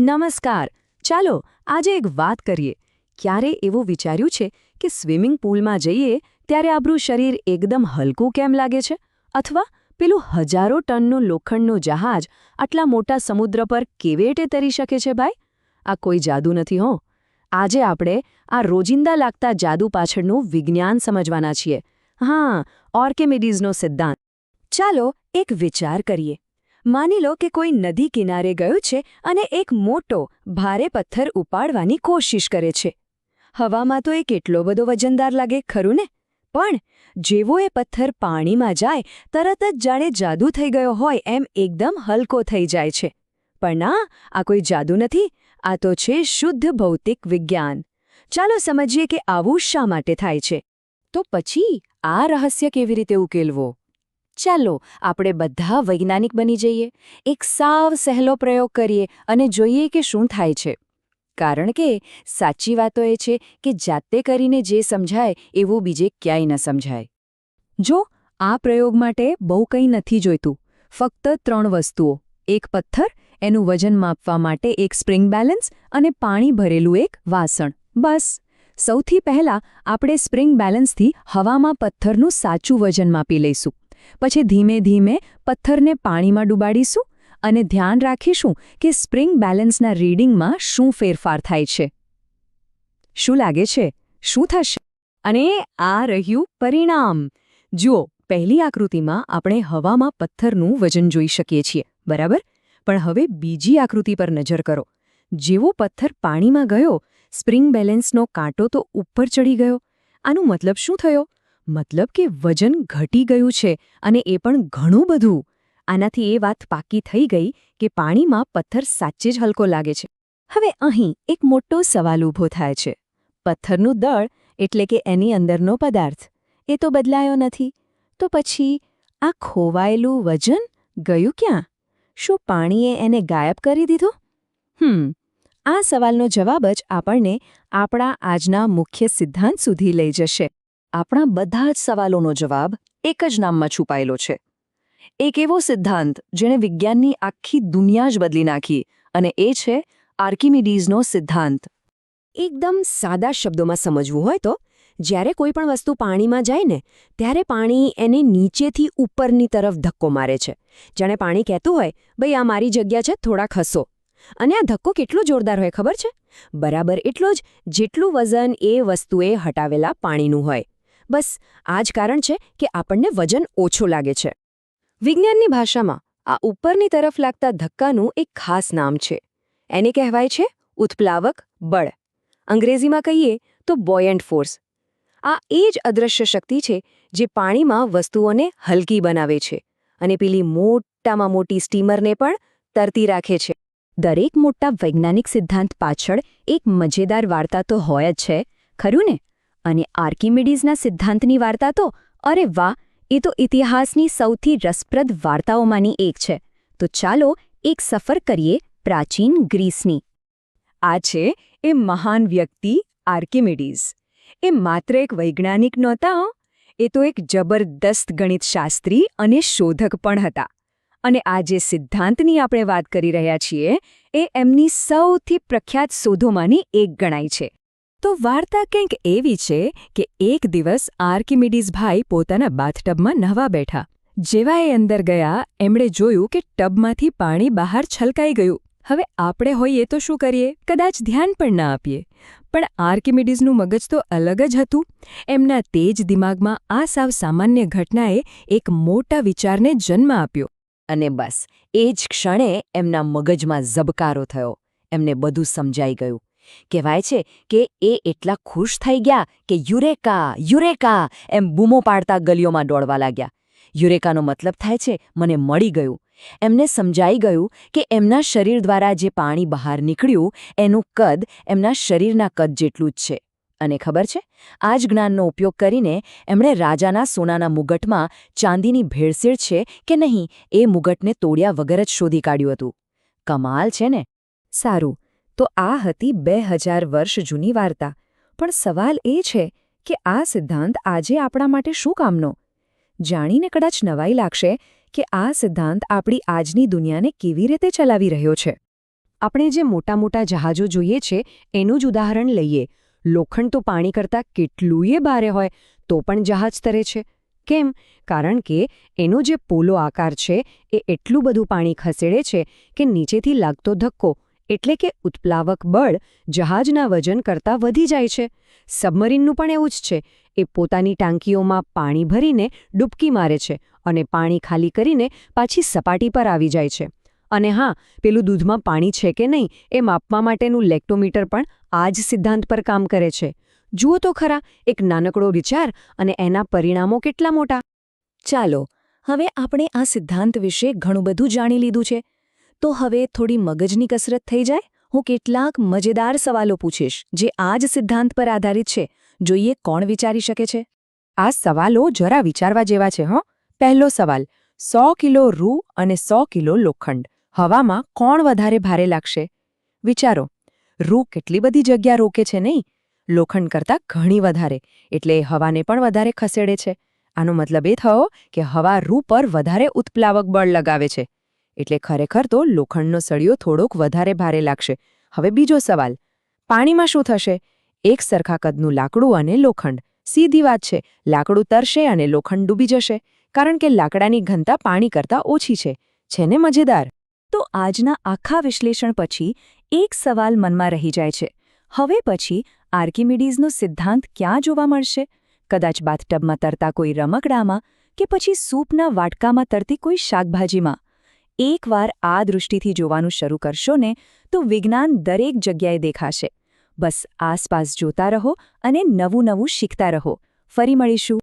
નમસ્કાર. ચાલો, આજે એક વાત કરીએ. ક્યારે એવું વિચાર્યું છે કે સ્વિમિંગ પૂલમાં જઈએ ત્યારે આપણું શરીર એકદમ હલકું કેમ લાગે છે? અથવા પેલું હજારો ટનનું લોખંડનું જહાજ આટલા મોટા સમુદ્ર પર કેવી રીતે તરી શકે છે ભાઈ? આ કોઈ જાદુ નથી હો. આજે આપણે આ રોજિંદા લાગતા જાદુ પાછળનું વિજ્ઞાન સમજવાના છીએ. હા, ઓર્કેમિડીઝનો સિદ્ધાંત. ચાલો, એક વિચાર કરીએ. માની લો કે કોઈ નદી કિનારે ગયો છે અને એક મોટો, ભારે પથ્થર ઉપાડવાની કોશિશ કરે છે. હવામાં તો એ કેટલો બધો વજનદાર લાગે, ખરું ને? પણ, જેવો એ પથ્થર પાણીમાં જાય, તરત જ જાણે જાદુ થઈ ગયો હોય એમ એકદમ હલકો થઈ જાય છે. પણ ના, આ કોઈ જાદુ નથી, આ તો છે શુદ્ધ ભૌતિક વિજ્ઞાન. ચાલો સમજીએ કે આવું શા માટે થાય છે? તો પછી આ રહસ્ય કેવી રીતે ઉકેલવો? ચાલો, આપણે બધા વૈજ્ઞાનિક બની જઈએ. એક સાવ સહેલો પ્રયોગ કરીએ અને જોઈએ કે શું થાય છે. કારણ કે, સાચી વાતો એ છે કે જાતે કરીને જે સમજાય, એવું બીજે ક્યાંય ન સમજાય. જો, આ પ્રયોગ માટે બહુ કંઈ નથી જોઈતું. ફક્ત ત્રણ વસ્તુઓ. એક પથ્થર, એનું વજન માપવા માટે એક સ્પ્રિંગ બેલેન્સ અને પાણી ભરેલું એક વાસણ. બસ. સૌથી પહેલા, આપણે સ્પ્રિંગ બેલેન્સથી હવામાં પથ્થરનું સાચું વજન માપી લઈશું. પછી ધીમે ધીમે પથ્થરને પાણીમાં ડૂબાડીશું અને ધ્યાન રાખીશું કે સ્પ્રિંગ બેલેન્સના રીડિંગમાં શું ફેરફાર થાય છે. શું લાગે છે? શું થશે? અને આ રહ્યું પરિણામ. જુઓ, પહેલી આકૃતિમાં આપણે હવામાં પથ્થરનું વજન જોઈ શકીએ છીએ, બરાબર? પણ હવે બીજી આકૃતિ પર નજર કરો. જેવો પથ્થર પાણીમાં ગયો, સ્પ્રિંગ બેલેન્સનો કાંટો તો ઉપર ચડી ગયો. આનું મતલબ શું થયો? મતલબ કે વજન ઘટી ગયું છે અને એ પણ ઘણું બધું. આનાથી એ વાત પાકી થઈ ગઈ કે પાણીમાં પથ્થર સાચે જ હલકો લાગે છે. હવે અહીં એક મોટો સવાલ ઊભો થાય છે. પથ્થરનું દળ એટલે કે એની અંદરનો પદાર્થ, એ તો બદલાયો નથી. તો પછી આ ખોવાયેલું વજન ગયું ક્યાં? શું પાણીએ એને ગાયબ કરી દીધું? હમ, આ સવાલનો જવાબ જ આપણને આપણા આજના મુખ્ય સિદ્ધાંત સુધી લઈ જશે. આપણા બધા જ સવાલોનો જવાબ એક જ નામમાં છુપાયેલો છે. એક એવો સિદ્ધાંત જેણે વિજ્ઞાનની આખી દુનિયા જ બદલી નાખી અને એ છે આર્કિમિડીઝનો સિદ્ધાંત. એકદમ સાદા શબ્દોમાં સમજવું હોય તો, જ્યારે કોઈ પણ વસ્તુ પાણીમાં જાય ને, ત્યારે પાણી એને નીચેથી ઉપરની તરફ ધક્કો મારે છે. જાણે પાણી કહેતું હોય, ભાઈ, આ મારી જગ્યા છે થોડા ખસો અને આ ધક્કો કેટલો જોરદાર હોય ખબર છે? બરાબર એટલો જ જેટલું વજન એ વસ્તુએ હટાવેલા પાણીનું હોય. બસ, આ જ કારણ છે કે આપણને વજન ઓછું લાગે છે. વિજ્ઞાનની ભાષામાં આ ઉપરની તરફ લાગતા ધક્કાનું એક ખાસ નામ છે. એને કહેવાય છે ઉત્પ્લાવક બળ. અંગ્રેજીમાં કહીએ તો બોયન્ટ ફોર્સ આ એ જ અદૃશ્ય શક્તિ છે જે પાણીમાં વસ્તુઓને હલકી બનાવે છે અને પેલી મોટામાં મોટી સ્ટીમરને પણ તરતી રાખે છે. દરેક મોટા વૈજ્ઞાનિક સિદ્ધાંત પાછળ એક મજેદાર વાર્તા તો હોય જ છે, ખરું ને? અને આર્કિમિડીઝના સિદ્ધાંતની વાર્તા તો, અરે વાહ, એ તો ઇતિહાસની સૌથી રસપ્રદ વાર્તાઓમાંની એક છે. તો ચાલો એક સફર કરીએ પ્રાચીન ગ્રીસની. આ છે એ મહાન વ્યક્તિ આર્કિમિડીઝ. એ માત્ર એક વૈજ્ઞાનિક નહોતા એ તો એક જબરદસ્ત ગણિતશાસ્ત્રી અને શોધક પણ હતા. અને આ જે સિદ્ધાંતની આપણે વાત કરી રહ્યા છીએ, એ એમની સૌથી પ્રખ્યાત શોધોમાંની એક ગણાય છે. તો વાર્તા કંઈક એવી છે કે એક દિવસ આર્કિમિડીઝ ભાઈ પોતાના બાથટબમાં નહવા બેઠા. જેવા એ અંદર ગયા, એમણે જોયું કે ટબમાંથી પાણી બહાર છલકાઈ ગયું. હવે આપણે હોઈએ તો શું કરીએ? કદાચ ધ્યાન પણ ના આપીએ. પણ આર્કિમિડીઝનું મગજ તો અલગ જ હતું. એમના તેજ દિમાગમાં આ સાવ સામાન્ય ઘટનાએ એક મોટા વિચારને જન્મ આપ્યો. અને બસ, એ જ ક્ષણે એમના મગજમાં ઝબકારો થયો. એમને બધું સમજાઈ ગયું. કહેવાય છે કે એ એટલા ખુશ થઈ ગયા કે યુરેકા યુરેકા એમ બૂમો પાડતા ગલીઓમાં દોડવા લાગ્યા. યુરેકાનો મતલબ થાય છે, મને મળી ગયું. એમને સમજાઈ ગયું કે એમના શરીર દ્વારા જે પાણી બહાર નીકળ્યું, એનું કદ એમના શરીરના કદ જેટલું જ છે. અને ખબર છે? આ જ જ્ઞાનનો ઉપયોગ કરીને એમણે રાજાના સોનાના મુગટમાં ચાંદીની ભેળસેળ છે કે નહીં એ મુગટને તોડ્યા વગર જ શોધી કાઢ્યું હતું. કમાલ છે ને? સારું તો આ હતી બે હજાર વર્ષ જૂની વાર્તા. પણ સવાલ એ છે કે આ સિદ્ધાંત આજે આપણા માટે શું કામનો? જાણીને કદાચ નવાઈ લાગશે કે આ સિદ્ધાંત આપણી આજની દુનિયાને કેવી રીતે ચલાવી રહ્યો છે. આપણે જે મોટા મોટા જહાજો જોઈએ છે, એનું જ ઉદાહરણ લઈએ. લોખંડ તો પાણી કરતાં કેટલુંય ભારે હોય, તો પણ જહાજ તરે છે. કેમ? કારણ કે એનો જે પોલો આકાર છે, એ એટલું બધું પાણી ખસેડે છે કે નીચેથી લાગતો ધક્કો એટલે કે ઉત્પ્લાવક બળ જહાજના વજન કરતાં વધી જાય છે. સબમરીનનું પણ એવું જ છે. એ પોતાની ટાંકીઓમાં પાણી ભરીને ડૂબકી મારે છે અને પાણી ખાલી કરીને પાછી સપાટી પર આવી જાય છે. અને હા, પેલું દૂધમાં પાણી છે કે નહીં એ માપવા માટેનું લેક્ટોમીટર પણ આ જ સિદ્ધાંત પર કામ કરે છે. જુઓ તો ખરા, એક નાનકડો વિચાર અને એના પરિણામો કેટલા મોટા. ચાલો, હવે આપણે આ સિદ્ધાંત વિશે ઘણું બધું જાણી લીધું છે. તો હવે થોડી મગજની કસરત થઈ જાય? હું કેટલાક મજેદાર સવાલો પૂછીશ, જે આ જ સિદ્ધાંત પર આધારિત છે. જોઈએ કોણ વિચારી શકે છે? આ સવાલો જરા વિચારવા જેવા છે, હં. પહેલો સવાલ, સો કિલો રૂ અને સો કિલો લોખંડ, હવામાં કોણ વધારે ભારે લાગશે? વિચારો, રૂ કેટલી બધી જગ્યા રોકે છે નહીં? લોખંડ કરતાં ઘણી વધારે, એટલે હવાને પણ વધારે ખસેડે છે. આનો મતલબ એ થયો કે હવા રૂ પર વધારે ઉત્પ્લાવક બળ લગાવે છે. એટલે ખરેખર તો લોખંડનો સળિયો થોડોક વધારે ભારે લાગશે. હવે બીજો સવાલ. પાણીમાં શું થશે? એક સરખા કદનું લાકડું અને લોખંડ. સીધી વાત છે, લાકડું તરશે અને લોખંડ ડૂબી જશે. કારણ કે લાકડાની ઘનતા પાણી કરતાં ઓછી છે. છે ને મજેદાર? તો આજના આખા વિશ્લેષણ પછી એક સવાલ મનમાં રહી જાય છે. હવે પછી આર્કિમિડીઝનો સિદ્ધાંત ક્યાં જોવા મળશે? કદાચ બાથટબમાં તરતા કોઈ રમકડામાં કે પછી સૂપના વાટકામાં તરતી કોઈ શાકભાજીમાં? એકવાર આ દૃષ્ટિથી જોવાનું શરૂ કરશો ને, તો વિજ્ઞાન દરેક જગ્યાએ દેખાશે. બસ આસપાસ જોતા રહો અને નવું નવું શીખતા રહો. ફરી મળીશું.